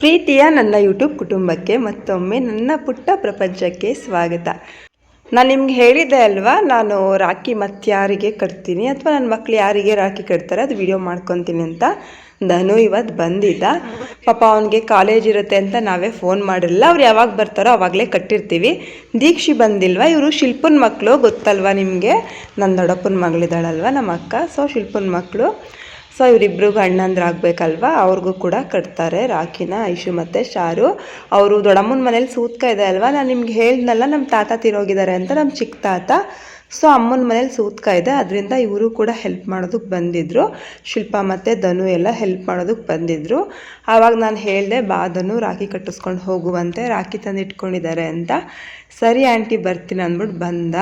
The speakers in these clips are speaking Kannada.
ಪ್ರೀತಿಯ ನನ್ನ ಯೂಟ್ಯೂಬ್ ಕುಟುಂಬಕ್ಕೆ ಮತ್ತೊಮ್ಮೆ ನನ್ನ ಪುಟ್ಟ ಪ್ರಪಂಚಕ್ಕೆ ಸ್ವಾಗತ. ನಾನು ನಿಮ್ಗೆ ಹೇಳಿದ್ದೆ ಅಲ್ವಾ, ನಾನು ರಾಖಿ ಮತ್ತೆ ಯಾರಿಗೆ ಕಟ್ತೀನಿ ಅಥವಾ ನನ್ನ ಮಕ್ಳು ಯಾರಿಗೆ ರಾಖಿ ಕಟ್ತಾರೆ ಅದು ವಿಡಿಯೋ ಮಾಡ್ಕೊತೀನಿ ಅಂತ. ಧನು ಇವತ್ತು ಬಂದಿದ್ದ. ಪಾಪ ಅವನಿಗೆ ಕಾಲೇಜ್ ಇರುತ್ತೆ ಅಂತ ನಾವೇ ಫೋನ್ ಮಾಡಿರಲಿಲ್ಲ. ಅವ್ರು ಯಾವಾಗ ಬರ್ತಾರೋ ಅವಾಗಲೇ ಕಟ್ಟಿರ್ತೀವಿ. ದೀಕ್ಷಿ ಬಂದಿಲ್ವ? ಇವರು ಶಿಲ್ಪನ ಮಕ್ಕಳು ಗೊತ್ತಲ್ವ ನಿಮಗೆ? ನನ್ನ ದೊಡ್ಡಪ್ಪನ ಮಗಳಿದ್ದಾಳಲ್ವ ನಮ್ಮ ಅಕ್ಕ? ಸೊ ಶಿಲ್ಪನ ಮಕ್ಕಳು ಸೊ ಇವರಿಬ್ಬರು ಅಣ್ಣಂದ್ರೆ ಆಗಬೇಕಲ್ವ ಅವ್ರಿಗೂ ಕೂಡ ಕಟ್ತಾರೆ ರಾಖಿನ, ಐಶು ಮತ್ತು ಶಾರು. ಅವರು ದೊಡ್ಡಮ್ಮನ ಮನೇಲಿ ಸೂತ್ಕ ಇದೆ ಅಲ್ವಾ? ನಾನು ನಿಮ್ಗೆ ಹೇಳ್ದಲ್ಲ ನಮ್ಮ ತಾತ ತಿರೋಗಿದ್ದಾರೆ ಅಂತ ನಮ್ಮ ಚಿಕ್ಕ ತಾತ. ಸೊ ಅಮ್ಮನ ಮನೇಲಿ ಸೂತ್ಕ ಇದೆ, ಅದರಿಂದ ಇವರು ಕೂಡ ಹೆಲ್ಪ್ ಮಾಡೋದಕ್ಕೆ ಬಂದಿದ್ದರು ಶಿಲ್ಪ ಮತ್ತು ಧನು ಎಲ್ಲ ಹೆಲ್ಪ್ ಮಾಡೋದಕ್ಕೆ ಬಂದಿದ್ದರು ಆವಾಗ ನಾನು ಹೇಳಿದೆ, ಬಾ ಧನು, ರಾಖಿ ಕಟ್ಟಿಸ್ಕೊಂಡು ಹೋಗುವಂತೆ, ರಾಖಿ ತಂದಿಟ್ಕೊಂಡಿದ್ದಾರೆ ಅಂತ. ಸರಿ ಆಂಟಿ, ಬರ್ತೀನಿ ಅಂದ್ಬಿಟ್ಟು ಬಂದ.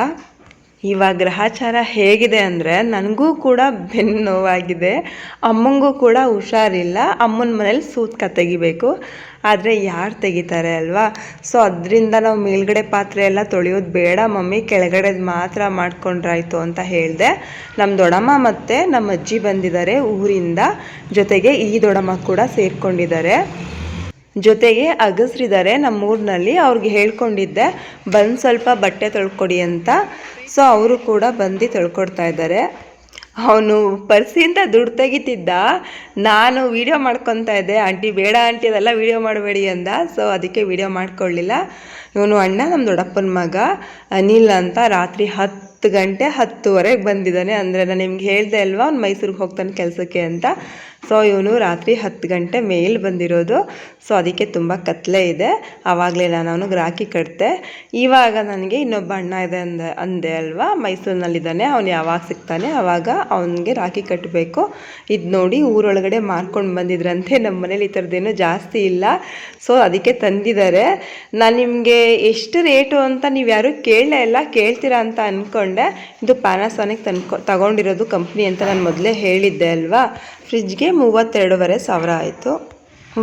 ಇವಾಗ ಗ್ರಹಚಾರ ಹೇಗಿದೆ ಅಂದರೆ ನನಗೂ ಕೂಡ ಬೆನ್ನು ನೋವಾಗಿದೆ, ಅಮ್ಮಂಗೂ ಕೂಡ ಹುಷಾರಿಲ್ಲ, ಅಮ್ಮನ ಮನೇಲಿ ಸೂತ್ಕ ತೆಗಿಬೇಕು. ಆದರೆ ಯಾರು ತೆಗಿತಾರೆ ಅಲ್ವಾ? ಸೊ ಅದರಿಂದ ನಾವು ಮೇಲ್ಗಡೆ ಪಾತ್ರೆ ಎಲ್ಲ ತೊಳೆಯೋದು ಬೇಡ ಮಮ್ಮಿ, ಕೆಳಗಡೆದು ಮಾತ್ರ ಮಾಡ್ಕೊಂಡ್ರಾಯ್ತು ಅಂತ ಹೇಳಿದೆ. ನಮ್ಮ ದೊಡ್ಡಮ್ಮ ಮತ್ತು ನಮ್ಮ ಅಜ್ಜಿ ಬಂದಿದ್ದಾರೆ ಊರಿಂದ, ಜೊತೆಗೆ ಈ ದೊಡ್ಡಮ್ಮ ಕೂಡ ಸೇರಿಕೊಂಡಿದ್ದಾರೆ. ಜೊತೆಗೆ ಅಗಸ್ರಿದ್ದಾರೆ ನಮ್ಮೂರಿನಲ್ಲಿ, ಅವ್ರಿಗೆ ಹೇಳ್ಕೊಂಡಿದ್ದೆ, ಬಂದು ಸ್ವಲ್ಪ ಬಟ್ಟೆ ತೊಳ್ಕೊಡಿ ಅಂತ. ಸೊ ಅವರು ಕೂಡ ಬಂದು ತಿಳ್ಕೊಡ್ತಾ ಇದ್ದಾರೆ. ಅವನು ಪರ್ಸಿಯಿಂದ ದುಡ್ಡು ತೆಗಿತಿದ್ದ. ನಾನು ವೀಡಿಯೋ ಮಾಡ್ಕೊತಾ ಇದ್ದೆ. ಆಂಟಿ, ಬೇಡ ಆಂಟಿ, ಅದೆಲ್ಲ ವೀಡಿಯೋ ಮಾಡಬೇಡಿ ಅಂದ. ಸೊ ಅದಕ್ಕೆ ವೀಡಿಯೋ ಮಾಡ್ಕೊಳ್ಳಿಲ್ಲ. ಇವನು ಅಣ್ಣ ನಮ್ಮ ದೊಡ್ಡಪ್ಪನ ಮಗ, ಅನಿಲ್ ಅಂತ ರಾತ್ರಿ ಹತ್ತು ಗಂಟೆ ಹತ್ತುವರೆಗೆ ಬಂದಿದ್ದಾನೆ. ಅಂದರೆ ನಾನು ನಿಮ್ಗೆ ಹೇಳಿದೆ ಅಲ್ವಾ, ಅವ್ನು ಮೈಸೂರಿಗೆ ಹೋಗ್ತಾನೆ ಕೆಲಸಕ್ಕೆ ಅಂತ. ಸೊ ಇವನು ರಾತ್ರಿ ಹತ್ತು ಗಂಟೆ ಮೇಲ್ ಬಂದಿರೋದು. ಸೊ ಅದಕ್ಕೆ ತುಂಬ ಕತ್ಲೆ ಇದೆ. ಆವಾಗಲೇ ನಾನು ಅವನಿಗೆ ರಾಖಿ ಕಟ್ತೆ ಇವಾಗ ನನಗೆ ಇನ್ನೊಬ್ಬ ಅಣ್ಣ ಇದೆ ಅಂದೆ ಅಂದೆ ಅಲ್ವಾ? ಮೈಸೂರಿನಲ್ಲಿದ್ದಾನೆ. ಅವನು ಯಾವಾಗ ಸಿಗ್ತಾನೆ? ಆವಾಗ ಅವನಿಗೆ ರಾಖಿ ಕಟ್ಟಬೇಕು ಇದು ನೋಡಿ ಊರೊಳಗಡೆ ಮಾರ್ಕೊಂಡು ಬಂದಿದ್ರಂತೆ. ನಮ್ಮ ಮನೇಲಿ ಈ ಥರದ್ದೇನು ಜಾಸ್ತಿ ಇಲ್ಲ. ಸೊ ಅದಕ್ಕೆ ತಂದಿದ್ದಾರೆ. ನಾನು ನಿಮಗೆ ಎಷ್ಟು ರೇಟು ಅಂತ ನೀವು ಯಾರೂ ಕೇಳಲೇ ಇಲ್ಲ. ಕೇಳ್ತೀರಾ ಅಂತ ಅಂದ್ಕೊಂಡೆ ಇದು ಪ್ಯಾನಾಸೋನಿಕ್ ತನ್ಕೊ ತಗೊಂಡಿರೋದು ಕಂಪ್ನಿ ಅಂತ ನಾನು ಮೊದಲೇ ಹೇಳಿದ್ದೆ ಅಲ್ವಾ? ಫ್ರಿಜ್ಗೆ ಮೂವತ್ತೆರಡೂವರೆ ಸಾವಿರ ಆಯಿತು.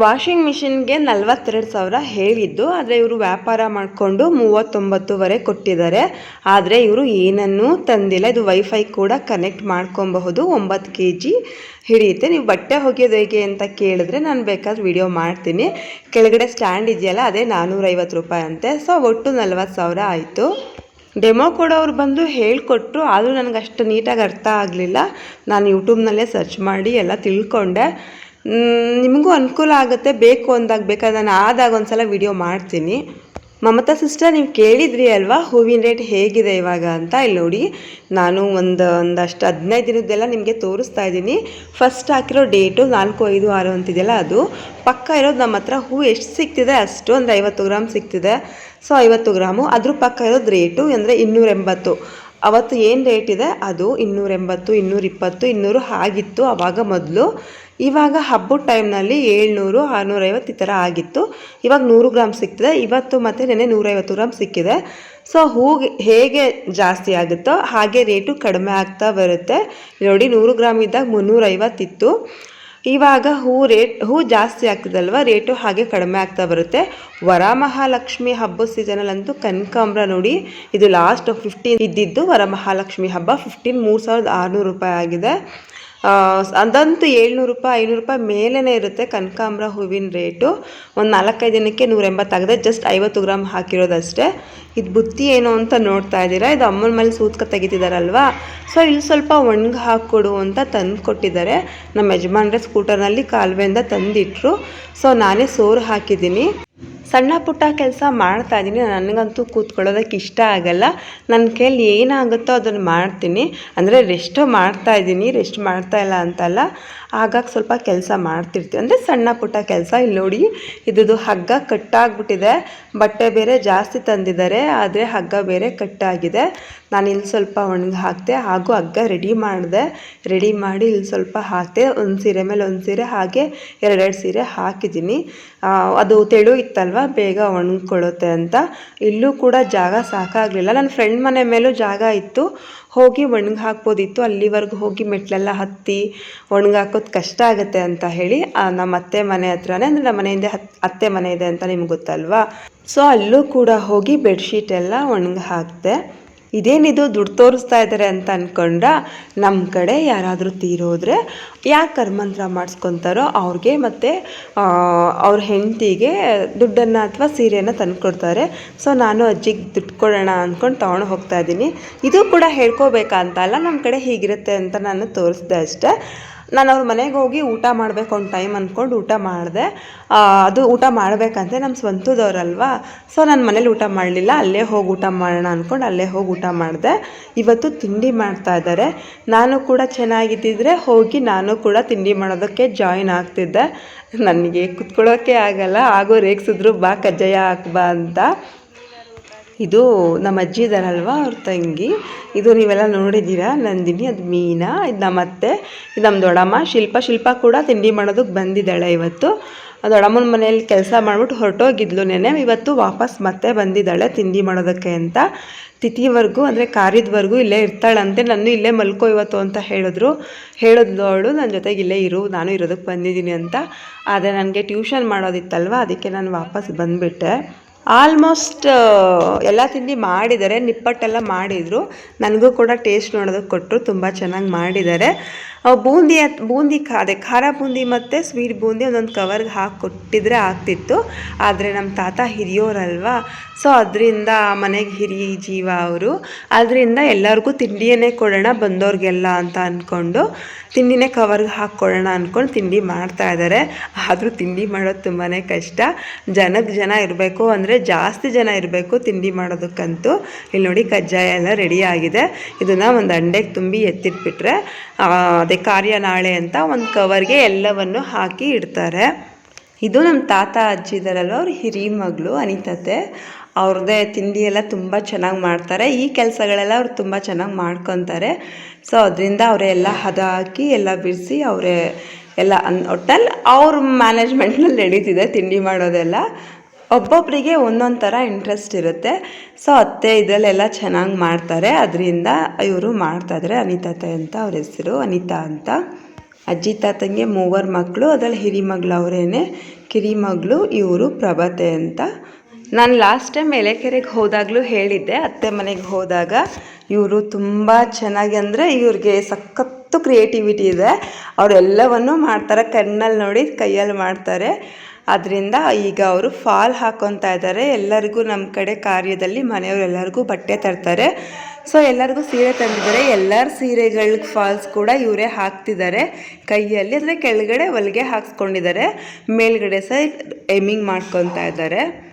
ವಾಷಿಂಗ್ ಮಿಷಿನ್ಗೆ ನಲ್ವತ್ತೆರಡು ಸಾವಿರ ಹೇಳಿದ್ದು, ಆದರೆ ಇವರು ವ್ಯಾಪಾರ ಮಾಡಿಕೊಂಡು ಮೂವತ್ತೊಂಬತ್ತುವರೆ ಕೊಟ್ಟಿದ್ದಾರೆ. ಆದರೆ ಇವರು ಏನನ್ನೂ ತಂದಿಲ್ಲ, ಇದು ವೈಫೈ ಕೂಡ ಕನೆಕ್ಟ್ ಮಾಡ್ಕೊಬಹುದು, ಒಂಬತ್ತು ಕೆ ಜಿ ಹಿಡಿಯುತ್ತೆ. ನೀವು ಬಟ್ಟೆ ಒಗೆಯೋದು ಹೇಗೆ ಅಂತ ಕೇಳಿದ್ರೆ ನಾನು ಬೇಕಾದ್ರೆ ವಿಡಿಯೋ ಮಾಡ್ತೀನಿ. ಕೆಳಗಡೆ ಸ್ಟ್ಯಾಂಡ್ ಇದೆಯಲ್ಲ, ಅದೇ ನಾನ್ನೂರೈವತ್ತು ರೂಪಾಯಿ ಅಂತೆ. ಸೊ ಒಟ್ಟು ನಲ್ವತ್ತು ಸಾವಿರ ಆಯಿತು. ಡೆಮೋ ಕೊಡೋರು ಬಂದು ಹೇಳಿಕೊಟ್ರು, ಆದರೂ ನನಗೆ ಅಷ್ಟು ನೀಟಾಗಿ ಅರ್ಥ ಆಗಲಿಲ್ಲ. ನಾನು ಯೂಟ್ಯೂಬ್ನಲ್ಲೇ ಸರ್ಚ್ ಮಾಡಿ ಎಲ್ಲ ತಿಳ್ಕೊಂಡೆ. ನಿಮಗೂ ಅನುಕೂಲ ಆಗುತ್ತೆ, ಬೇಕು ಅಂದಾಗ ಬೇಕಾದ್ರೆ ನಾನು ಆದಾಗ ಒಂದ್ಸಲ ವಿಡಿಯೋ ಮಾಡ್ತೀನಿ. ಮಮತಾ ಸಿಸ್ಟರ್ ನೀವು ಕೇಳಿದ್ರಿ ಅಲ್ವಾ, ಹೂವಿನ ರೇಟ್ ಹೇಗಿದೆ ಇವಾಗ ಅಂತ? ಇಲ್ಲಿ ನೋಡಿ, ನಾನು ಒಂದು, ಒಂದಷ್ಟು ಹದಿನೈದು ದಿನದ್ದೆಲ್ಲ ನಿಮಗೆ ತೋರಿಸ್ತಾ ಇದ್ದೀನಿ. ಫಸ್ಟ್ ಹಾಕಿರೋ ಡೇಟು ನಾಲ್ಕು, ಐದು, ಆರು ಅಂತಿದೆಯಲ್ಲ ಅದು. ಪಕ್ಕ ಇರೋದು ನಮ್ಮ ಹತ್ರ ಹೂವು ಎಷ್ಟು ಸಿಗ್ತಿದೆ? ಅಷ್ಟು ಒಂದು ಐವತ್ತು ಗ್ರಾಮ್ ಸಿಗ್ತಿದೆ. ಸೊ ಐವತ್ತು ಗ್ರಾಮು. ಅದ್ರ ಪಕ್ಕ ಇರೋದು ರೇಟು ಅಂದರೆ ಇನ್ನೂರ ಎಂಬತ್ತು ಅವತ್ತು ಏನು ರೇಟ್ ಇದೆ? ಅದು ಇನ್ನೂರ ಎಂಬತ್ತು ಇನ್ನೂರ ಇಪ್ಪತ್ತು ಇನ್ನೂರು ಆಗಿತ್ತು ಆವಾಗ ಮೊದಲು. ಇವಾಗ ಹಬ್ಬದ ಟೈಮ್ನಲ್ಲಿ ಏಳ್ನೂರು, ಆರುನೂರೈವತ್ತು ಈ ಥರ ಆಗಿತ್ತು. ಇವಾಗ ನೂರು ಗ್ರಾಮ್ ಸಿಗ್ತದೆ. ಇವತ್ತು ಮತ್ತು ನೆನೆ ನೂರೈವತ್ತು ಗ್ರಾಮ್ ಸಿಕ್ಕಿದೆ. ಸೊ ಹೂಗೆ ಹೇಗೆ ಜಾಸ್ತಿ ಆಗುತ್ತೋ ಹಾಗೆ ರೇಟು ಕಡಿಮೆ ಆಗ್ತಾ ಬರುತ್ತೆ. ನೋಡಿ ನೂರು ಗ್ರಾಮ್ ಇದ್ದಾಗ ಮುನ್ನೂರೈವತ್ತಿತ್ತು ಇವಾಗ ಹೂ ರೇಟ್, ಹೂ ಜಾಸ್ತಿ ಆಗ್ತದಲ್ವ? ರೇಟು ಹಾಗೆ ಕಡಿಮೆ ಆಗ್ತಾ ಬರುತ್ತೆ. ವರಮಹಾಲಕ್ಷ್ಮಿ ಹಬ್ಬದ ಸೀಸನಲ್ಲಂತೂ ಕನಕಾಂಬ್ರ ನೋಡಿ, ಇದು ಲಾಸ್ಟ್ ಫಿಫ್ಟೀನ್ ಇದ್ದಿದ್ದು ವರಮಹಾಲಕ್ಷ್ಮಿ ಹಬ್ಬ ಫಿಫ್ಟೀನ್ ಮೂರು ಸಾವಿರದ ಆರುನೂರು ರೂಪಾಯಿ ಆಗಿದೆ. ಅದಂತೂ ಏಳ್ನೂರು ರೂಪಾಯಿ, ಐನೂರು ರೂಪಾಯಿ ಮೇಲೇ ಇರುತ್ತೆ ಕನಕಾಂಬ್ರ ಹೂವಿನ ರೇಟು. ಒಂದು ನಾಲ್ಕೈದು ದಿನಕ್ಕೆ ನೂರ ಎಂಬತ್ತಾಗಿದೆ ಜಸ್ಟ್ ಐವತ್ತು ಗ್ರಾಮ್ ಹಾಕಿರೋದಷ್ಟೇ. ಇದು ಬುತ್ತಿ ಏನು ಅಂತ ನೋಡ್ತಾ ಇದ್ದೀರಾ? ಇದು ಅಮ್ಮನ ಮೇಲೆ ಸೂತ್ಕ ತೆಗಿತಿದಾರಲ್ವಾ? ಸೊ, ಇಲ್ಲಿ ಸ್ವಲ್ಪ ಒಣಗಿ ಹಾಕ್ಕೊಡು ಅಂತ ತಂದು ಕೊಟ್ಟಿದ್ದಾರೆ. ನಮ್ಮ ಯಜಮಾನ್ರೆ ಸ್ಕೂಟರ್ನಲ್ಲಿ ಕಾಲುವೆಯಿಂದ ತಂದಿಟ್ರು. ಸೊ, ನಾನೇ ಸೋರು ಹಾಕಿದ್ದೀನಿ. ಸಣ್ಣ ಪುಟ್ಟ ಕೆಲಸ ಮಾಡ್ತಾ ಇದ್ದೀನಿ ನನಗಂತೂ ಕೂತ್ಕೊಳ್ಳೋದಕ್ಕೆ ಇಷ್ಟ ಆಗಲ್ಲ. ನನ್ನ ಕೈಯಲ್ಲಿ ಏನಾಗುತ್ತೋ ಅದನ್ನು ಮಾಡ್ತೀನಿ. ಅಂದರೆ ರೆಸ್ಟ್ ಮಾಡ್ತಾ ಇದ್ದೀನಿ ರೆಸ್ಟ್ ಮಾಡ್ತಾ ಇಲ್ಲ ಅಂತಲ್ಲ. ಆಗಾಗ ಸ್ವಲ್ಪ ಕೆಲಸ ಮಾಡ್ತಿರ್ತೀವಿ. ಅಂದರೆ ಸಣ್ಣ ಪುಟ್ಟ ಕೆಲಸ. ಇಲ್ಲಿ ನೋಡಿ ಇದ್ದು ಹಗ್ಗ ಕಟ್ಟಾಗ್ಬಿಟ್ಟಿದೆ. ಬಟ್ಟೆ ಬೇರೆ ಜಾಸ್ತಿ ತಂದಿದ್ದಾರೆ. ಆದರೆ ಹಗ್ಗ ಬೇರೆ ಕಟ್ಟಾಗಿದೆ. ನಾನು ಇಲ್ಲಿ ಸ್ವಲ್ಪ ಒಣಗಿ ಹಾಕಿದೆ. ಹಾಗೂ ಹಗ್ಗ ರೆಡಿ ಮಾಡಿದೆ. ರೆಡಿ ಮಾಡಿ ಇಲ್ಲಿ ಸ್ವಲ್ಪ ಹಾಕಿದೆ. ಒಂದು ಸೀರೆ ಮೇಲೆ ಒಂದು ಸೀರೆ ಹಾಗೆ ಎರಡೆರಡು ಸೀರೆ ಹಾಕಿದ್ದೀನಿ ಅದು ತೆಳು ಇತ್ತಲ್ವ? ಬೇಗ ಒಣಗ್ಕೊಳ್ಳುತ್ತೆ ಅಂತ. ಇಲ್ಲೂ ಕೂಡ ಜಾಗ ಸಾಕಾಗಲಿಲ್ಲ. ನನ್ನ ಫ್ರೆಂಡ್ ಮನೆ ಮೇಲೂ ಜಾಗ ಇತ್ತು. ಹೋಗಿ ಒಣಗಿ ಹಾಕ್ಬೋದಿತ್ತು ಅಲ್ಲಿವರೆಗೂ ಹೋಗಿ ಮೆಟ್ಲೆಲ್ಲ ಹತ್ತಿ ಒಣಗಾಕೋದು ಕಷ್ಟ ಆಗುತ್ತೆ ಅಂತ ಹೇಳಿ ನಮ್ಮ ಅತ್ತೆ ಮನೆ ಹತ್ರನೇ, ಅಂದರೆ ನಮ್ಮ ಮನೆಯಿಂದ ಅತ್ತೆ ಮನೆ ಇದೆ ಅಂತ ನಿಮ್ಗೆ ಗೊತ್ತಲ್ವಾ? ಸೊ ಅಲ್ಲೂ ಕೂಡ ಹೋಗಿ ಬೆಡ್ಶೀಟ್ ಎಲ್ಲ ಒಣಗಿ ಹಾಕಿದೆ ಇದೇನಿದು ದುಡ್ಡು ತೋರಿಸ್ತಾ ಇದ್ದಾರೆ ಅಂತ ಅಂದ್ಕೊಂಡ ನಮ್ಮ ಕಡೆ ಯಾರಾದರೂ ತೀರೋದ್ರೆ ಯಾಕೆ ಕರ್ಮಂತ್ರ ಮಾಡಿಸ್ಕೊತಾರೋ ಅವ್ರಿಗೆ ಮತ್ತು ಅವ್ರ ಹೆಂಡತಿಗೆ ದುಡ್ಡನ್ನು ಅಥವಾ ಸೀರೆಯನ್ನು ತಂದುಕೊಡ್ತಾರೆ. ಸೊ, ನಾನು ಅಜ್ಜಿಗೆ ದುಡ್ಡು ಕೊಡೋಣ ಅಂದ್ಕೊಂಡು ತೊಗೊಂಡು ಹೋಗ್ತಾ ಇದ್ದೀನಿ. ಇದು ಕೂಡ ಹೇಳ್ಕೋಬೇಕಂತಲ್ಲ ನಮ್ಮ ಕಡೆ ಹೀಗಿರುತ್ತೆ ಅಂತ ನಾನು ತೋರಿಸ್ದೆ ಅಷ್ಟೇ. ನಾನು ಅವ್ರ ಮನೆಗೆ ಹೋಗಿ ಊಟ ಮಾಡಬೇಕು ಒಂದು ಟೈಮ್ ಅಂದ್ಕೊಂಡು ಊಟ ಮಾಡಿದೆ. ಅದು ಊಟ ಮಾಡಬೇಕಂತೆ ನಮ್ಮ ಸ್ವಂತದವ್ರಲ್ವಾ? ಸೊ ನಾನು ಮನೇಲಿ ಊಟ ಮಾಡಲಿಲ್ಲ. ಅಲ್ಲೇ ಹೋಗಿ ಊಟ ಮಾಡೋಣ ಅಂದ್ಕೊಂಡು ಅಲ್ಲೇ ಹೋಗಿ ಊಟ ಮಾಡಿದೆ. ಇವತ್ತು ತಿಂಡಿ ಮಾಡ್ತಾ ಇದ್ದಾರೆ ನಾನು ಕೂಡ ಚೆನ್ನಾಗಿದ್ದಿದ್ರೆ ಹೋಗಿ ನಾನು ಕೂಡ ತಿಂಡಿ ಮಾಡೋದಕ್ಕೆ ಜಾಯಿನ್ ಆಗ್ತಿದ್ದೆ. ನನಗೆ ಕುತ್ಕೊಳ್ಳೋಕ್ಕೆ ಆಗಲ್ಲ. ಆಗೋ ರೇಗಿಸಿದ್ರು ಬಾ ಕಜ್ಜಾಯ ಹಾಕ್ಬಾ ಅಂತ. ಇದು ನಮ್ಮ ಅಜ್ಜಿ ಇದಾರಲ್ವ ಅವ್ರ ತಂಗಿ. ಇದು ನೀವೆಲ್ಲ ನೋಡಿದ್ದೀರಾ? ನಂದಿನಿ, ಅದು ಮೀನಾ, ಇದು ನಮ್ಮ ಅತ್ತೆ, ಇದು ನಮ್ಮ ದೊಡ್ಡಮ್ಮ. ಶಿಲ್ಪ ಶಿಲ್ಪ ಕೂಡ ತಿಂಡಿ ಮಾಡೋದಕ್ಕೆ ಬಂದಿದ್ದಾಳೆ ಇವತ್ತು. ದೊಡ್ಡಮ್ಮನ ಮನೆಯಲ್ಲಿ ಕೆಲಸ ಮಾಡಿಬಿಟ್ಟು ಹೊರಟೋಗಿದ್ಲು ನೆನೆ ಇವತ್ತು ವಾಪಸ್ ಮತ್ತೆ ಬಂದಿದ್ದಾಳೆ ತಿಂಡಿ ಮಾಡೋದಕ್ಕೆ ಅಂತ. ತಿಥಿವರೆಗೂ ಅಂದರೆ ಕಾರ್ಯದವರೆಗೂ ಇಲ್ಲೇ ಇರ್ತಾಳಂತೆ. ನಾನು ಇಲ್ಲೇ ಮಲ್ಕೋ ಇವತ್ತು ಅಂತ ಹೇಳಿದ್ರು. ಹೇಳಿದ್ಲು ಅವಳು ನನ್ನ ಜೊತೆಗೆ ಇಲ್ಲೇ ಇರು, ನಾನು ಇರೋದಕ್ಕೆ ಬಂದಿದ್ದೀನಿ ಅಂತ. ಆದರೆ ನನಗೆ ಟ್ಯೂಷನ್ ಮಾಡೋದಿತ್ತಲ್ವ, ಅದಕ್ಕೆ ನಾನು ವಾಪಸ್ ಬಂದುಬಿಟ್ಟೆ. ಆಲ್ಮೋಸ್ಟ್ ಎಲ್ಲ ತಿಂಡಿ ಮಾಡಿದ್ದಾರೆ. ನಿಪ್ಪಟ್ಟೆಲ್ಲ ಮಾಡಿದರು. ನನಗೂ ಕೂಡ ಟೇಸ್ಟ್ ನೋಡೋದಕ್ಕೆ ಕೊಟ್ಟರು. ತುಂಬ ಚೆನ್ನಾಗಿ ಮಾಡಿದ್ದಾರೆ. ಬೂಂದಿ ಬೂಂದಿ ಅದೇ ಖಾರ ಬೂಂದಿ ಮತ್ತು ಸ್ವೀಟ್ ಬೂಂದಿ ಒಂದೊಂದು ಕವರ್ಗೆ ಹಾಕಿ ಕೊಟ್ಟಿದ್ರೆ ಆಗ್ತಿತ್ತು. ಆದರೆ ನಮ್ಮ ತಾತ ಹಿರಿಯೋರಲ್ವಾ ಸೊ ಅದರಿಂದ ಮನೆಗೆ ಹಿರಿಯ ಜೀವ ಅವರು. ಅದರಿಂದ ಎಲ್ಲರಿಗೂ ತಿಂಡಿಯನ್ನೇ ಕೊಡೋಣ ಬಂದವ್ರಿಗೆಲ್ಲ ಅಂತ ಅಂದ್ಕೊಂಡು ತಿಂಡಿನೇ ಕವರ್ಗೆ ಹಾಕ್ಕೊಳ್ಳೋಣ ಅಂದ್ಕೊಂಡು ತಿಂಡಿ ಮಾಡ್ತಾ ಇದ್ದಾರೆ ಆದರೂ ತಿಂಡಿ ಮಾಡೋದು ತುಂಬಾ ಕಷ್ಟ. ಜನಕ್ಕೆ ಜನ ಇರಬೇಕು ಅಂದರೆ ಜಾಸ್ತಿ ಜನ ಇರಬೇಕು ತಿಂಡಿ ಮಾಡೋದಕ್ಕಂತೂ. ಇಲ್ಲಿ ನೋಡಿ ಕಜ್ಜಾಯ ಎಲ್ಲ ರೆಡಿ ಆಗಿದೆ. ಇದನ್ನು ಒಂದು ಅಂಡೆಗೆ ತುಂಬಿ ಎತ್ತಿಟ್ಬಿಟ್ರೆ ಕಾರ್ಯ ನಾಳೆ ಅಂತ ಒಂದು ಕವರ್ಗೆ ಎಲ್ಲವನ್ನು ಹಾಕಿ ಇಡ್ತಾರೆ. ಇದು ನಮ್ಮ ತಾತ ಅಜ್ಜಿ ಇದ್ದಾರಲ್ವ ಅವ್ರ ಹಿರಿ ಮಗಳು ಅನಿತತೆ. ಅವ್ರದ್ದೇ ತಿಂಡಿ ಎಲ್ಲ ತುಂಬ ಚೆನ್ನಾಗಿ ಮಾಡ್ತಾರೆ. ಈ ಕೆಲಸಗಳೆಲ್ಲ ಅವ್ರು ತುಂಬ ಚೆನ್ನಾಗಿ ಮಾಡ್ಕೊತಾರೆ. ಸೊ ಅದರಿಂದ ಅವರೇ ಎಲ್ಲ ಹದ ಹಾಕಿ ಎಲ್ಲ ಬಿಡಿಸಿ ಅವರೇ ಎಲ್ಲ ಅನ್ ಒಟ್ಟಲ್ಲಿ ಅವ್ರ ಮ್ಯಾನೇಜ್ಮೆಂಟ್ನಲ್ಲಿ ನಡೀತಿದೆ ತಿಂಡಿ ಮಾಡೋದೆಲ್ಲ. ಒಬ್ಬೊಬ್ಬರಿಗೆ ಒಂದೊಂದು ಥರ ಇಂಟ್ರೆಸ್ಟ್ ಇರುತ್ತೆ. ಸೊ ಅತ್ತೆ ಇದರಲ್ಲೆಲ್ಲ ಚೆನ್ನಾಗಿ ಮಾಡ್ತಾರೆ. ಅದರಿಂದ ಇವರು ಮಾಡ್ತಾಯಿದ್ದಾರೆ ಅನಿತಾತೆ ಅಂತ ಅವ್ರ ಹೆಸರು. ಅನಿತಾ ಅಂತ. ಅಜ್ಜಿ ತಾತಂಗೆ ಮೂವರು ಮಕ್ಕಳು ಅದರಲ್ಲಿ ಹಿರಿ ಮಗಳು ಅವರೇನೆ. ಕಿರಿ ಮಗಳು, ಇವರು ಪ್ರಭತೆ ಅಂತ. ನಾನು ಲಾಸ್ಟ್ ಟೈಮ್ ಎಲೆಕೆರೆಗೆ ಹೋದಾಗಲೂ ಹೇಳಿದ್ದೆ. ಅತ್ತೆ ಮನೆಗೆ ಹೋದಾಗ ಇವರು ತುಂಬ ಚೆನ್ನಾಗಿ ಅಂದರೆ ಇವ್ರಿಗೆ ಸಖತ್ತು ಕ್ರಿಯೇಟಿವಿಟಿ ಇದೆ. ಅವರೆಲ್ಲವನ್ನೂ ಮಾಡ್ತಾರೆ. ಕಣ್ಣಲ್ಲಿ ನೋಡಿ ಕೈಯಲ್ಲಿ ಮಾಡ್ತಾರೆ. ಅದರಿಂದ ಈಗ ಅವರು ಫಾಲ್ ಹಾಕೊತಾ ಇದ್ದಾರೆ ಎಲ್ಲರಿಗೂ ನಮ್ಮ ಕಡೆ ಕಾರ್ಯದಲ್ಲಿ ಮನೆಯವರೆಲ್ಲರಿಗೂ ಬಟ್ಟೆ ತರ್ತಾರೆ. ಸೊ ಎಲ್ಲರಿಗೂ ಸೀರೆ ತಂದಿದ್ದಾರೆ. ಎಲ್ಲರ ಸೀರೆಗಳಿಗೆ ಫಾಲ್ಸ್ ಕೂಡ ಇವರೇ ಹಾಕ್ತಿದ್ದಾರೆ. ಕೈಯಲ್ಲಿ ಅಂದರೆ ಕೆಳಗಡೆ ಹೊಲಿಗೆ ಹಾಕ್ಸ್ಕೊಂಡಿದ್ದಾರೆ. ಮೇಲ್ಗಡೆ ಸಹ ಎಮಿಂಗ್ ಮಾಡ್ಕೊತಾ ಇದ್ದಾರೆ.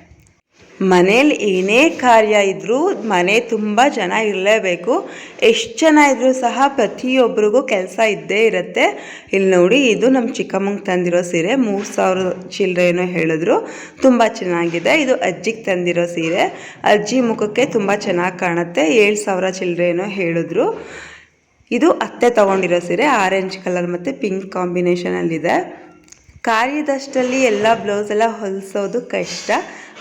ಮನೇಲಿ ಏನೇ ಕಾರ್ಯ ಇದ್ದರೂ ಮನೆ ತುಂಬ ಜನ ಇರಲೇಬೇಕು. ಎಷ್ಟು ಜನ ಇದ್ದರೂ ಸಹ ಪ್ರತಿಯೊಬ್ಬರಿಗೂ ಕೆಲಸ ಇದ್ದೇ ಇರುತ್ತೆ. ಇಲ್ಲಿ ನೋಡಿ, ಇದು ನಮ್ಮ ಚಿಕ್ಕಮ್ಮಂಗೆ ತಂದಿರೋ ಸೀರೆ. ಮೂರು ಸಾವಿರ ಚಿಲ್ಲರೆ ಹೇಳಿದ್ರು. ತುಂಬ ಚೆನ್ನಾಗಿದೆ. ಇದು ಅಜ್ಜಿಗೆ ತಂದಿರೋ ಸೀರೆ. ಅಜ್ಜಿ ಮುಖಕ್ಕೆ ತುಂಬ ಚೆನ್ನಾಗಿ ಕಾಣುತ್ತೆ. ಏಳು ಸಾವಿರ ಚಿಲ್ಲರೆ ಏನೋ ಹೇಳಿದ್ರು. ಇದು ಅತ್ತೆ ತೊಗೊಂಡಿರೋ ಸೀರೆ. ಆರೆಂಜ್ ಕಲರ್ ಮತ್ತು ಪಿಂಕ್ ಕಾಂಬಿನೇಷನಲ್ಲಿದೆ ಕಾರ್ಯದಷ್ಟಲ್ಲಿ ಎಲ್ಲ ಬ್ಲೌಸ್ ಎಲ್ಲ ಹೊಲಿಸೋದು ಕಷ್ಟ.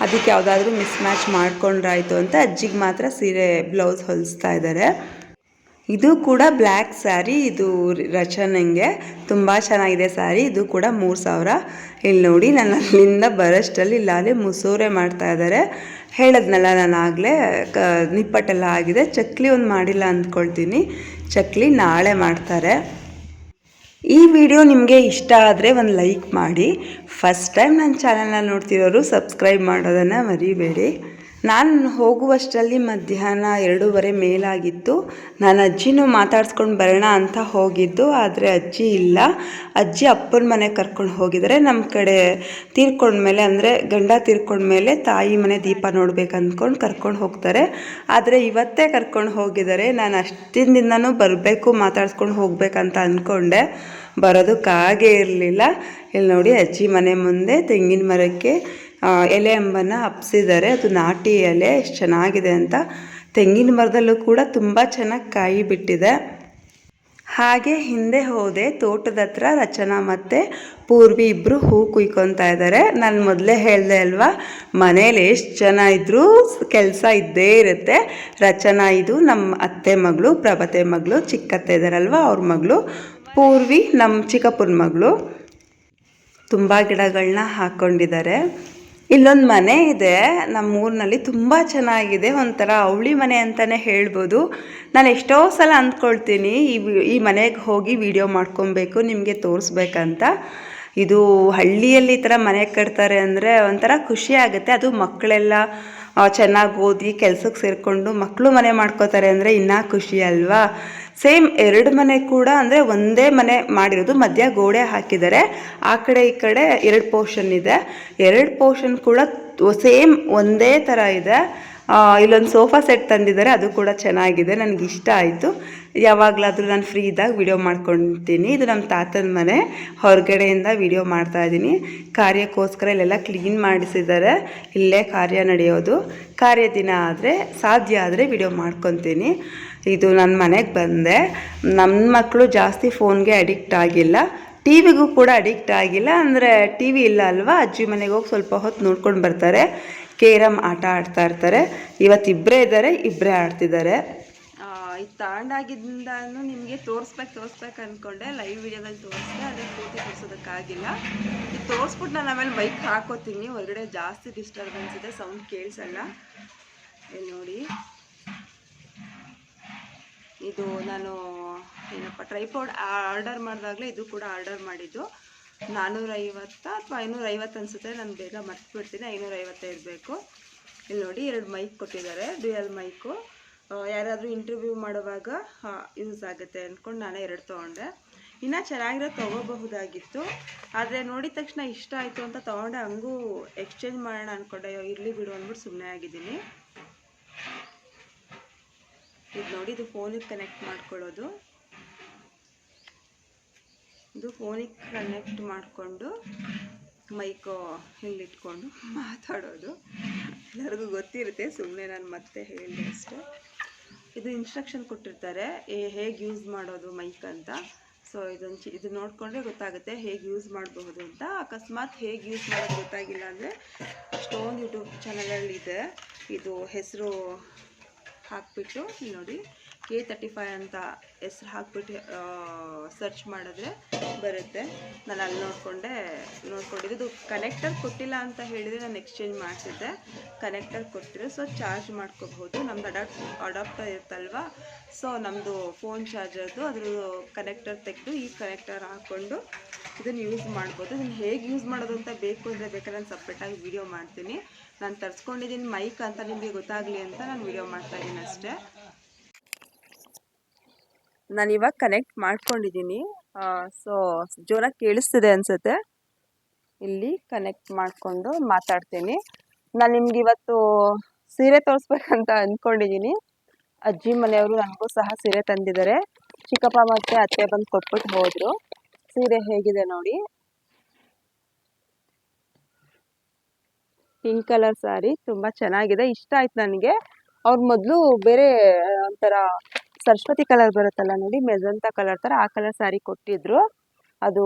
ಅದಕ್ಕೆ ಯಾವುದಾದ್ರೂ ಮಿಸ್ ಮ್ಯಾಚ್ ಮಾಡ್ಕೊಂಡ್ರಾಯ್ತು ಅಂತ ಅಜ್ಜಿಗೆ ಮಾತ್ರ ಸೀರೆ ಬ್ಲೌಸ್ ಹೊಲಿಸ್ತಾ ಇದ್ದಾರೆ ಇದು ಕೂಡ ಬ್ಲ್ಯಾಕ್ ಸ್ಯಾರಿ ಇದು ರಚನೆಗೆ ತುಂಬ ಚೆನ್ನಾಗಿದೆ ಸ್ಯಾರಿ ಇದು ಕೂಡ ಮೂರು ಸಾವಿರ. ಇಲ್ಲಿ ನೋಡಿ ನಾನು ಅಲ್ಲಿಂದ ಬರೋಷ್ಟರಲ್ಲಿ ಇಲ್ಲಾಲೆ ಮುಸೂರೆ ಮಾಡ್ತಾ ಇದ್ದಾರೆ ಹೇಳದ್ನಲ್ಲ ನಾನು ಆಗಲೇ, ಕ, ನಿಪ್ಪಟ್ಟೆಲ್ಲ ಆಗಿದೆ. ಚಕ್ಲಿ ಒಂದು ಮಾಡಿಲ್ಲ ಅಂದ್ಕೊಳ್ತೀನಿ. ಚಕ್ಲಿ ನಾಳೆ ಮಾಡ್ತಾರೆ. ಈ ವಿಡಿಯೋ ನಿಮಗೆ ಇಷ್ಟ ಆದರೆ ಒಂದು ಲೈಕ್ ಮಾಡಿ. ಫಸ್ಟ್ ಟೈಮ್ ನನ್ನ ಚಾನಲ್ನ ನೋಡ್ತಿರೋರು ಸಬ್ಸ್ಕ್ರೈಬ್ ಮಾಡೋದನ್ನು ಮರಿಬೇಡಿ. ನಾನು ಹೋಗುವಷ್ಟರಲ್ಲಿ ಮಧ್ಯಾಹ್ನ ಎರಡೂವರೆ ಮೇಲಾಗಿತ್ತು. ನಾನು ಅಜ್ಜಿನೂ ಮಾತಾಡ್ಸ್ಕೊಂಡು ಬರೋಣ ಅಂತ ಹೋಗಿದ್ದು, ಆದರೆ ಅಜ್ಜಿ ಇಲ್ಲ. ಅಜ್ಜಿ ಅಪ್ಪನ ಮನೆ ಕರ್ಕೊಂಡು ಹೋಗಿದ್ದಾರೆ ನಮ್ಮ ಕಡೆ ತೀರ್ಕೊಂಡ್ಮೇಲೆ ಅಂದರೆ ಗಂಡ ತೀರ್ಕೊಂಡ್ಮೇಲೆ ತಾಯಿ ಮನೆ ದೀಪ ನೋಡ್ಬೇಕು ಅಂದ್ಕೊಂಡು ಕರ್ಕೊಂಡು ಹೋಗ್ತಾರೆ. ಆದರೆ ಇವತ್ತೇ ಕರ್ಕೊಂಡು ಹೋಗಿದ್ದಾರೆ ನಾನು ಅಷ್ಟಿಂದಿಂದನೂ ಬರಬೇಕು, ಮಾತಾಡ್ಸ್ಕೊಂಡು ಹೋಗ್ಬೇಕಂತ ಅಂದ್ಕೊಂಡೆ ಬರೋದಕ್ಕಾಗೇ ಇರಲಿಲ್ಲ. ಇಲ್ಲಿ ನೋಡಿ ಅಜ್ಜಿ ಮನೆ ಮುಂದೆ ತೆಂಗಿನ ಮರಕ್ಕೆ ಎಲೆ ಅಂಬನ್ನು ಹಬ್ಸಿದ್ದಾರೆ ಅದು ನಾಟಿ ಎಲೆ, ಎಷ್ಟು ಚೆನ್ನಾಗಿದೆ ಅಂತ ತೆಂಗಿನ ಮರದಲ್ಲೂ ಕೂಡ ತುಂಬ ಚೆನ್ನಾಗಿ ಕಾಯಿ ಬಿಟ್ಟಿದೆ. ಹಾಗೆ ಹಿಂದೆ ಹೋದೆ, ತೋಟದ ಹತ್ರ ರಚನಾ ಮತ್ತು ಪೂರ್ವಿ ಇಬ್ಬರು ಹೂ ಕುಯ್ಕೊತಾ ಇದ್ದಾರೆ. ನಾನು ಮೊದಲೇ ಹೇಳಿದೆ ಅಲ್ವಾ, ಮನೇಲಿ ಎಷ್ಟು ಜನ ಇದ್ದರೂ ಕೆಲಸ ಇದ್ದೇ ಇರುತ್ತೆ. ರಚನಾ ಇದು ನಮ್ಮ ಅತ್ತೆ ಮಗಳು, ಪ್ರಭತೆ ಮಗಳು, ಚಿಕ್ಕತ್ತೆ ಇದ್ದಾರಲ್ವ ಅವ್ರ ಮಗಳು. ಪೂರ್ವಿ ನಮ್ಮ ಚಿಕ್ಕಪ್ಪನ ಮಗಳು. ತುಂಬ ಗಿಡಗಳನ್ನ ಹಾಕ್ಕೊಂಡಿದ್ದಾರೆ ಇಲ್ಲೊಂದು ಮನೆ ಇದೆ ನಮ್ಮ ಊರಿನಲ್ಲಿ ತುಂಬ ಚೆನ್ನಾಗಿದೆ, ಒಂಥರ ಅವಳಿ ಮನೆ ಅಂತಲೇ ಹೇಳ್ಬೋದು. ನಾನು ಎಷ್ಟೋ ಸಲ ಅಂದ್ಕೊಳ್ತೀನಿ, ಈ ಈ ಮನೆಗೆ ಹೋಗಿ ವಿಡಿಯೋ ಮಾಡ್ಕೊಬೇಕು, ನಿಮಗೆ ತೋರಿಸ್ಬೇಕಂತ. ಇದು ಹಳ್ಳಿಯಲ್ಲಿ ಈ ಥರ ಮನೆ ಕಟ್ತಾರೆ ಅಂದರೆ ಒಂಥರ ಖುಷಿ ಆಗುತ್ತೆ. ಅದು ಮಕ್ಕಳೆಲ್ಲ ಚೆನ್ನಾಗಿ ಓದಿ ಕೆಲ್ಸಕ್ಕೆ ಸೇರಿಕೊಂಡು ಮಕ್ಕಳು ಮನೆ ಮಾಡ್ಕೋತಾರೆ ಅಂದರೆ ಇನ್ನೂ ಖುಷಿ ಅಲ್ವಾ? ಸೇಮ್ ಎರಡು ಮನೆ ಕೂಡ ಅಂದರೆ ಒಂದೇ ಮನೆ ಮಾಡಿರೋದು. ಮಧ್ಯ ಗೋಡೆ ಹಾಕಿದ್ದಾರೆ. ಆ ಕಡೆ, ಈ ಕಡೆ ಎರಡು ಪೋರ್ಷನ್ ಇದೆ. ಎರಡು ಪೋರ್ಷನ್ ಕೂಡ ಸೇಮ್ ಒಂದೇ ಥರ ಇದೆ. ಇಲ್ಲೊಂದು ಸೋಫಾ ಸೆಟ್ ತಂದಿದ್ದಾರೆ. ಅದು ಕೂಡ ಚೆನ್ನಾಗಿದೆ. ನನಗೆ ಇಷ್ಟ ಆಯಿತು. ಯಾವಾಗಲಾದರೂ ನಾನು ಫ್ರೀ ಇದ್ದಾಗ ವಿಡಿಯೋ ಮಾಡ್ಕೊತೀನಿ. ಇದು ನಮ್ಮ ತಾತನ ಮನೆ. ಹೊರಗಡೆಯಿಂದ ವಿಡಿಯೋ ಮಾಡ್ತಾ ಇದ್ದೀನಿ ಕಾರ್ಯಕ್ಕೋಸ್ಕರ ಇಲ್ಲೆಲ್ಲ ಕ್ಲೀನ್ ಮಾಡಿಸಿದ್ದಾರೆ. ಇಲ್ಲೇ ಕಾರ್ಯ ನಡೆಯೋದು. ಕಾರ್ಯ ದಿನ ಆದರೆ, ಸಾಧ್ಯ ಆದರೆ ವಿಡಿಯೋ ಮಾಡ್ಕೊತೀನಿ. ಇದು ನನ್ನ ಮನೆಗೆ ಬಂದೆ. ನನ್ನ ಮಕ್ಕಳು ಜಾಸ್ತಿ ಫೋನ್ಗೆ ಅಡಿಕ್ಟ್ ಆಗಿಲ್ಲ. ಟಿ ವಿಗೂ ಕೂಡ ಅಡಿಕ್ಟ್ ಆಗಿಲ್ಲ. ಅಂದರೆ ಟಿ ವಿ ಇಲ್ಲ ಅಲ್ವಾ? ಅಜ್ಜಿ ಮನೆಗೆ ಹೋಗಿ ಸ್ವಲ್ಪ ಹೊತ್ತು ನೋಡ್ಕೊಂಡು ಬರ್ತಾರೆ. ಕೇರಮ್ ಆಟ ಆಡ್ತಾ ಇರ್ತಾರೆ. ಇವತ್ತು ಇಬ್ಬರೇ ಇದ್ದಾರೆ ಇಬ್ಬರೇ ಆಡ್ತಿದ್ದಾರೆ. ಇದು ತಾಂಡಾಗಿದ್ದ ನಿಮಗೆ ತೋರಿಸ್ಬೇಕು ತೋರಿಸ್ಬೇಕು ಅಂದ್ಕೊಂಡೆ ಲೈವ್ ವಿಡಿಯೋದಲ್ಲಿ ತೋರಿಸ್ದೆ, ಅದೇ ಪೂರ್ತಿ ತೋರಿಸೋದಕ್ಕಾಗಿಲ್ಲ. ಇದು ತೋರಿಸ್ಬಿಟ್ಟು ನಾನು ಆಮೇಲೆ ಬೈಕ್ ಹಾಕೋತೀನಿ. ಹೊರಗಡೆ ಜಾಸ್ತಿ ಡಿಸ್ಟರ್ಬೆನ್ಸ್ ಇದೆ ಸೌಂಡ್ ಕೇಳಿಸಲ್ಲ. ಇಲ್ಲಿ ನೋಡಿ. ಇದು ನಾನು ಏನಪ್ಪ ಟ್ರೈಪೋಡ್ ಆರ್ಡರ್ ಮಾಡಿದಾಗಲೇ ಇದು ಕೂಡ ಆರ್ಡರ್ ಮಾಡಿದ್ದು. ನಾನ್ನೂರೈವತ್ತ ಅಥವಾ ಐನೂರೈವತ್ತು ಅನಿಸುತ್ತೆ ನಾನು ಬೇಗ ಮರ್ತು ಬಿಡ್ತೀನಿ ಐನೂರೈವತ್ತೇ ಇರಬೇಕು ಇಲ್ಲಿ ನೋಡಿ, ಎರಡು ಮೈಕ್ ಕೊಟ್ಟಿದ್ದಾರೆ ಡ್ಯೂಯಲ್ ಮೈಕು ಯಾರಾದರೂ ಇಂಟರ್ವ್ಯೂ ಮಾಡುವಾಗ ಯೂಸ್ ಆಗುತ್ತೆ ಅಂದ್ಕೊಂಡು ನಾನೇ ಎರಡು ತೊಗೊಂಡೆ. ಇನ್ನೂ ಚೆನ್ನಾಗಿರೋ ತೊಗೋಬಹುದಾಗಿತ್ತು. ಆದರೆ ನೋಡಿದ ತಕ್ಷಣ ಇಷ್ಟ ಆಯಿತು ಅಂತ ತೊಗೊಂಡೆ, ಹಂಗೂ ಎಕ್ಸ್ಚೇಂಜ್ ಮಾಡೋಣ ಅಂದ್ಕೊಂಡೆ ಇರಲಿ ಬಿಡು ಅಂದ್ಬಿಟ್ಟು ಸುಮ್ಮನೆ ಆಗಿದ್ದೀನಿ. ಇದು ನೋಡಿ, ಇದು ಫೋನಿಗೆ ಕನೆಕ್ಟ್ ಮಾಡ್ಕೊಳ್ಳೋದು. ಇದು ಫೋನಿಗೆ ಕನೆಕ್ಟ್ ಮಾಡಿಕೊಂಡು ಮೈಕು ಇಟ್ಕೊಂಡು ಮಾತಾಡೋದು. ಎಲ್ಲರಿಗೂ ಗೊತ್ತಿರುತ್ತೆ ಸುಮ್ಮನೆ ನಾನು ಮತ್ತೆ ಹೇಳಿದೆ ಅಷ್ಟೇ. ಇದು ಇನ್ಸ್ಟ್ರಕ್ಷನ್ ಕೊಟ್ಟಿರ್ತಾರೆ ಹೇಗೆ ಯೂಸ್ ಮಾಡೋದು ಮೈಕ್ ಅಂತ. ಸೊ ಇದೊಂದು ಇದು ನೋಡಿಕೊಂಡ್ರೆ ಗೊತ್ತಾಗುತ್ತೆ ಹೇಗೆ ಯೂಸ್ ಮಾಡಬಹುದು ಅಂತ. ಅಕಸ್ಮಾತ್ ಹೇಗೆ ಯೂಸ್ ಮಾಡೋದು ಗೊತ್ತಾಗಿಲ್ಲ ಅಂದರೆ, ಅಷ್ಟೊಂದು ಯೂಟ್ಯೂಬ್ ಚಾನಲಲ್ಲಿದೆ ಇದು ಹೆಸರು ಹಾಕ್ಬಿಟ್ಟು ನೋಡಿ. ಕೆ ತರ್ಟಿ ಫೈವ್ ಅಂತ ಹೆಸ್ರು ಹಾಕ್ಬಿಟ್ಟು ಸರ್ಚ್ ಮಾಡಿದ್ರೆ ಬರುತ್ತೆ. ನಾನು ಅಲ್ಲಿ ನೋಡಿಕೊಂಡೆ, ನೋಡ್ಕೊಂಡಿದ್ದು. ಕನೆಕ್ಟರ್ ಕೊಟ್ಟಿಲ್ಲ ಅಂತ ಹೇಳಿದರೆ ನಾನು ಎಕ್ಸ್ಚೇಂಜ್ ಮಾಡಿಸಿದ್ದೆ. ಕನೆಕ್ಟರ್ ಕೊಟ್ಟಿರೋ ಸೊ ಚಾರ್ಜ್ ಮಾಡ್ಕೋಬಹುದು. ನಮ್ದು ಅಡಾಪ್ಟ್ ಅಡಾಪ್ಟರ್ ಇರುತ್ತಲ್ವ? ಸೊ ನಮ್ಮದು ಫೋನ್ ಚಾರ್ಜರ್ದು ಅದ್ರ ಕನೆಕ್ಟರ್ ತೆಗೆದು ಈ ಕನೆಕ್ಟರ್ ಹಾಕ್ಕೊಂಡು ಇದನ್ನು ಯೂಸ್ ಮಾಡ್ಬೋದು. ಇದನ್ನು ಹೇಗೆ ಯೂಸ್ ಮಾಡೋದು ಅಂತ ಬೇಕು ಅಂದರೆ ಬೇಕಾದ್ರೆ ನಾನು ಸಪ್ರೇಟಾಗಿ ವಿಡಿಯೋ ಮಾಡ್ತೀನಿ. ನಾನು ತರಿಸ್ಕೊಂಡಿದ್ದೀನಿ ಮೈಕ್ ಅಂತ ನಿಮಗೆ ಗೊತ್ತಾಗಲಿ ಅಂತ ನಾನು ವಿಡಿಯೋ ಮಾಡ್ತಾ ಇದ್ದೀನಿ ಅಷ್ಟೇ. ನಾನು ಇವಾಗ ಕನೆಕ್ಟ್ ಮಾಡ್ಕೊಂಡಿದ್ದೀನಿ ಸೊ ಜೋರಾಗಿ ಕೇಳಿಸ್ತಿದೆ ಅನ್ಸುತ್ತೆ. ಇಲ್ಲಿ ಕನೆಕ್ಟ್ ಮಾಡಿಕೊಂಡು ಮಾತಾಡ್ತೀನಿ. ನಾನು ನಿಮ್ಗೆ ಇವತ್ತು ಸೀರೆ ತೋರಿಸ್ಬೇಕಂತ ಅಂದ್ಕೊಂಡಿದ್ದೀನಿ ಅಜ್ಜಿ ಮನೆಯವರು ನನಗೂ ಸಹ ಸೀರೆ ತಂದಿದ್ದಾರೆ. ಚಿಕ್ಕಪ್ಪ ಮತ್ತು ಅತ್ತೆ ಬಂದು ಕೊಟ್ಬಿಟ್ಟು ಹೋದರು. ಸೀರೆ ಹೇಗಿದೆ ನೋಡಿ. ಪಿಂಕ್ ಕಲರ್ ಸ್ಯಾರಿ ತುಂಬ ಚೆನ್ನಾಗಿದೆ. ಇಷ್ಟ ಆಯ್ತು ನನಗೆ. ಅವ್ರು ಮೊದಲು ಬೇರೆ ಒಂಥರ ಸರಸ್ವತಿ ಕಲರ್ ಬರುತ್ತಲ್ಲ ನೋಡಿ, ಮೆಜಂತ ಕಲರ್ ಥರ ಆ ಕಲರ್ ಸ್ಯಾರಿ ಕೊಟ್ಟಿದ್ರು. ಅದು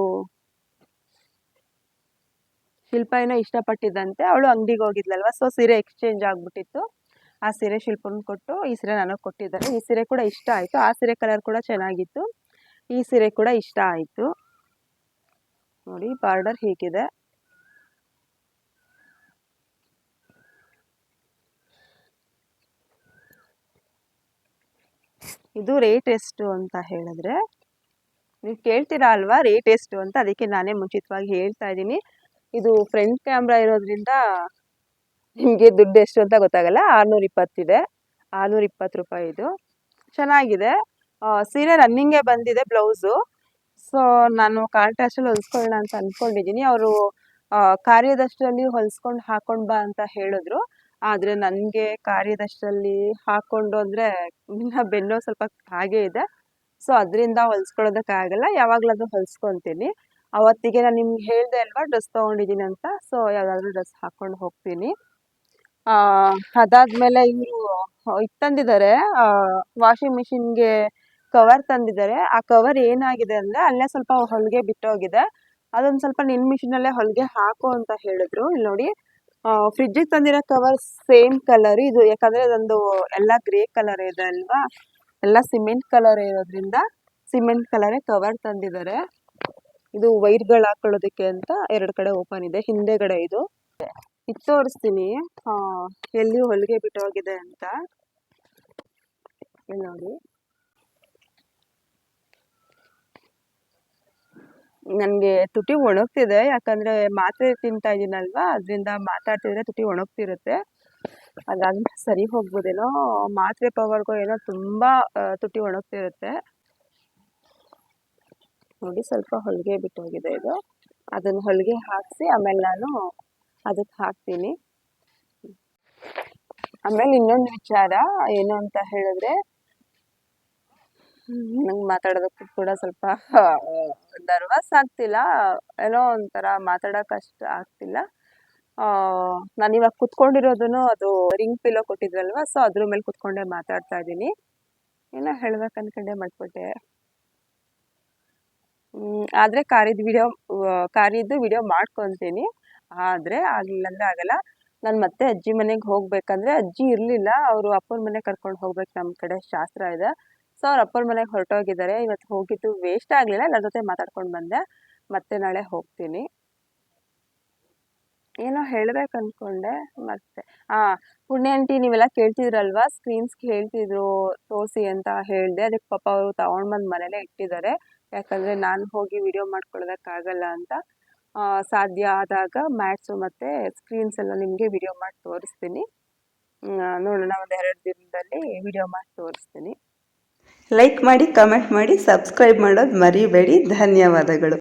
ಶಿಲ್ಪ ಏನೋ ಇಷ್ಟಪಟ್ಟಿದ್ದಂತೆ. ಅವಳು ಅಂಗಡಿಗೆ ಹೋಗಿದ್ಲಲ್ವ, ಸೊ ಸೀರೆ ಎಕ್ಸ್ಚೇಂಜ್ ಆಗ್ಬಿಟ್ಟಿತ್ತು. ಆ ಸೀರೆ ಶಿಲ್ಪನ ಕೊಟ್ಟು ಈ ಸೀರೆ ನನಗೆ ಕೊಟ್ಟಿದ್ದಾರೆ. ಈ ಸೀರೆ ಕೂಡ ಇಷ್ಟ ಆಯಿತು. ಆ ಸೀರೆ ಕಲರ್ ಕೂಡ ಚೆನ್ನಾಗಿತ್ತು. ಈ ಸೀರೆ ಕೂಡ ಇಷ್ಟ ಆಯಿತು. ನೋಡಿ ಬಾರ್ಡರ್ ಹೀಗಿದೆ. ಇದು ರೇಟ್ ಎಷ್ಟು ಅಂತ ಹೇಳಿದ್ರೆ, ನೀವು ಕೇಳ್ತೀರಾ ಅಲ್ವಾ ರೇಟ್ ಎಷ್ಟು ಅಂತ? ಅದಕ್ಕೆ ನಾನೇ ಮುಂಚಿತವಾಗಿ ಹೇಳ್ತಾ ಇದ್ದೀನಿ. ಇದು ಫ್ರಂಟ್ ಕ್ಯಾಮ್ರಾ ಇರೋದ್ರಿಂದ ನಿಮಗೆ ದುಡ್ಡು ಎಷ್ಟು ಅಂತ ಗೊತ್ತಾಗಲ್ಲ, ಆರುನೂರ ಇಪ್ಪತ್ತಿದೆ ಆರುನೂರ ಇಪ್ಪತ್ತು ರೂಪಾಯಿ ಇದು. ಚೆನ್ನಾಗಿದೆ. ಸೀರೆ ರನ್ನಿಂಗೇ ಬಂದಿದೆ ಬ್ಲೌಸು ಸೊ ನಾನು ಕಾಂಟ್ರಾಸ್ಟಲ್ಲಿ ಹೊಲಿಸ್ಕೊಳ್ಳೋಣ ಅಂತ ಅಂದ್ಕೊಂಡಿದ್ದೀನಿ ಅವರು ಕಾರ್ಯದಷ್ಟರಲ್ಲಿ ಹೊಲಿಸ್ಕೊಂಡು ಹಾಕೊಂಡು ಬಾ ಅಂತ ಹೇಳಿದ್ರು. ಆದರೆ ನನಗೆ ಕಾರ್ಯದಷ್ಟರಲ್ಲಿ ಹಾಕ್ಕೊಂಡು ಅಂದರೆ ಇನ್ನು ಬೆನ್ನು ಸ್ವಲ್ಪ ಹಾಗೇ ಇದೆ. ಸೊ ಅದರಿಂದ ಯಾವಾಗ್ಲೂ ಅದು ಹೊಲಿಸ್ಕೊತೀನಿ. ಅವತ್ತಿಗೆ ನಾನು ನಿಮ್ಗೆ ಹೇಳಿದೆ ಅಲ್ವಾ ಡ್ರೆಸ್ ತೊಗೊಂಡಿದ್ದೀನಿ ಅಂತ. ಸೊ ಯಾವುದಾದ್ರೂ ಡ್ರೆಸ್ ಹಾಕ್ಕೊಂಡು ಹೋಗ್ತೀನಿ. ಅದಾದ್ಮೇಲೆ ಇವರು ಇದು ತಂದಿದ್ದಾರೆ. ವಾಷಿಂಗ್ ಮಿಷಿನ್ಗೆ ಕವರ್ ತಂದಿದ್ದಾರೆ. ಆ ಕವರ್ ಏನಾಗಿದೆ ಅಂದರೆ ಅಲ್ಲೇ ಸ್ವಲ್ಪ ಹೊಲಿಗೆ ಬಿಟ್ಟೋಗಿದೆ. ಅದೊಂದು ಸ್ವಲ್ಪ ನಿನ್ನ ಮಿಷಿನಲ್ಲೇ ಹೊಲಿಗೆ ಹಾಕು ಅಂತ ಹೇಳಿದ್ರು. ಇಲ್ಲಿ ನೋಡಿ ಫ್ರಿಜ್ಜಿಗೆ ತಂದಿರೋ ಕವರ್ ಸೇಮ್ ಕಲರ್ ಇದು, ಯಾಕಂದರೆ ಅದೊಂದು ಎಲ್ಲ ಗ್ರೇ ಕಲರ್ ಇದೆ ಅಲ್ವಾ? ಎಲ್ಲ ಸಿಮೆಂಟ್ ಕಲರ್ ಇರೋದ್ರಿಂದ ಸಿಮೆಂಟ್ ಕಲರೇ ಕವರ್ ತಂದಿದ್ದಾರೆ. ಇದು ವೈರ್ಗಳು ಹಾಕೊಳ್ಳೋದಕ್ಕೆ ಅಂತ ಎರಡು ಕಡೆ ಓಪನ್ ಇದೆ, ಹಿಂದೆಗಡೆ ಇದು. ಇದು ತೋರಿಸ್ತೀನಿ. ಎಲ್ಲಿ ಹೊಲಿಗೆ ಬಿಟ್ಟೋಗಿದೆ ಅಂತ. ನೋಡಿ. ನನಗೆ ತುಟಿ ಒಣಗ್ತಿದೆ, ಯಾಕಂದ್ರೆ ಮಾತ್ರೆ ತಿಂತಾ ಇದ್ದೀನಲ್ವಾ ಅದರಿಂದ ಮಾತಾಡ್ತಿದ್ರೆ ತುಟಿ ಒಣಗ್ತಿರುತ್ತೆ. ಹಾಗಾಗಿ ಸರಿ ಹೋಗ್ಬೋದೇನೋ, ಮಾತ್ರೆ ಪವರ್ಗೋ ಏನೋ ತುಂಬ ತುಟಿ ಒಣಗ್ತಿರುತ್ತೆ. ನೋಡಿ ಸ್ವಲ್ಪ ಹೊಲಿಗೆ ಬಿಟ್ಟೋಗಿದೆ ಇದು. ಅದನ್ನು ಹೊಲಿಗೆ ಹಾಕಿಸಿ, ಆಮೇಲೆ ನಾನು ಅದಕ್ಕೆ ಹಾಕ್ತೀನಿ. ಆಮೇಲೆ ಇನ್ನೊಂದು ವಿಚಾರ, ಏನು ಅಂತ ಹೇಳಿದ್ರೆ ನಂಗೆ ಮಾತಾಡೋದಕ್ಕೂ ಕೂಡ ಸ್ವಲ್ಪ ನರ್ವಸ್ ಆಗ್ತಿಲ್ಲ ಏನೋ ಒಂಥರ ಮಾತಾಡೋಕೆ ಅಷ್ಟು ಆಗ್ತಿಲ್ಲ. ನಾನು ಇವಾಗ ಕುತ್ಕೊಂಡಿರೋದನ್ನು ಅದು ರಿಂಗ್ ಪಿಲೋ ಕೊಟ್ಟಿದ್ರಲ್ವ, ಸೊ ಅದ್ರ ಮೇಲೆ ಕುತ್ಕೊಂಡೆ ಮಾತಾಡ್ತಾ ಇದ್ದೀನಿ. ಏನೋ ಹೇಳ್ಬೇಕು ಅನ್ಕೊಂಡೆ ಮಾಡಿಕೊಟ್ಟೆ ಆದರೆ ಕಾರಿದ ವಿಡಿಯೋ ಕಾರಿದ್ದು ವಿಡಿಯೋ ಮಾಡ್ಕೊತೀನಿ. ಆದರೆ ಆಗಲಿಲ್ಲ ಅಂದರೆ ಆಗಲ್ಲ. ನಾನು ಮತ್ತೆ ಅಜ್ಜಿ ಮನೆಗೆ ಹೋಗ್ಬೇಕಂದ್ರೆ ಅಜ್ಜಿ ಇರಲಿಲ್ಲ. ಅವರು ಅಪ್ಪನ ಮನೆ ಕರ್ಕೊಂಡು ಹೋಗ್ಬೇಕು ನಮ್ಮ ಕಡೆ ಶಾಸ್ತ್ರ ಇದೆ. ಸೊ ಅವ್ರ ಅಪ್ಪನ ಮನೆಗೆ ಹೊರಟೋಗಿದ್ದಾರೆ. ಇವತ್ತು ಹೋಗಿದ್ದು ವೇಸ್ಟ್ ಆಗಲಿಲ್ಲ. ಎಲ್ಲರ ಜೊತೆ ಮಾತಾಡ್ಕೊಂಡು ಬಂದೆ. ಮತ್ತೆ ನಾಳೆ ಹೋಗ್ತೀನಿ. ಏನೋ ಹೇಳ್ಬೇಕು ಅನ್ಕೊಂಡೆ ಮತ್ತೆ ಹಾಂ ಪುಣ್ಯ ಆಂಟಿ ನೀವೆಲ್ಲ ಕೇಳ್ತಿದ್ರಲ್ವಾ? ಸ್ಕ್ರೀನ್ಸ್ ಹೇಳ್ತಿದ್ರು ತೋರಿಸಿ ಅಂತ ಹೇಳಿದೆ. ಅದಕ್ಕೆ ಪಾಪ ಅವರು ತಗೊಂಡು ಬಂದು ಮನೇಲೇ ಇಟ್ಟಿದ್ದಾರೆ. ಯಾಕಂದರೆ ನಾನು ಹೋಗಿ ವಿಡಿಯೋ ಮಾಡ್ಕೊಳ್ಳೋದಕ್ಕಾಗಲ್ಲ ಅಂತ. ಸಾಧ್ಯ ಆದಾಗ ಮ್ಯಾಟ್ಸು ಮತ್ತು ಸ್ಕ್ರೀನ್ಸ್ ಎಲ್ಲ ನಿಮಗೆ ವಿಡಿಯೋ ಮಾಡಿ ತೋರಿಸ್ತೀನಿ. ನೋಡೋಣ ಒಂದು ಎರಡು ದಿನದಲ್ಲಿ ವಿಡಿಯೋ ಮಾಡಿ ತೋರಿಸ್ತೀನಿ. ಲೈಕ್ ಮಾಡಿ ಕಮೆಂಟ್ ಮಾಡಿ ಸಬ್ಸ್ಕ್ರೈಬ್ ಮಾಡೋದು ಮರಿಬೇಡಿ. ಧನ್ಯವಾದಗಳು.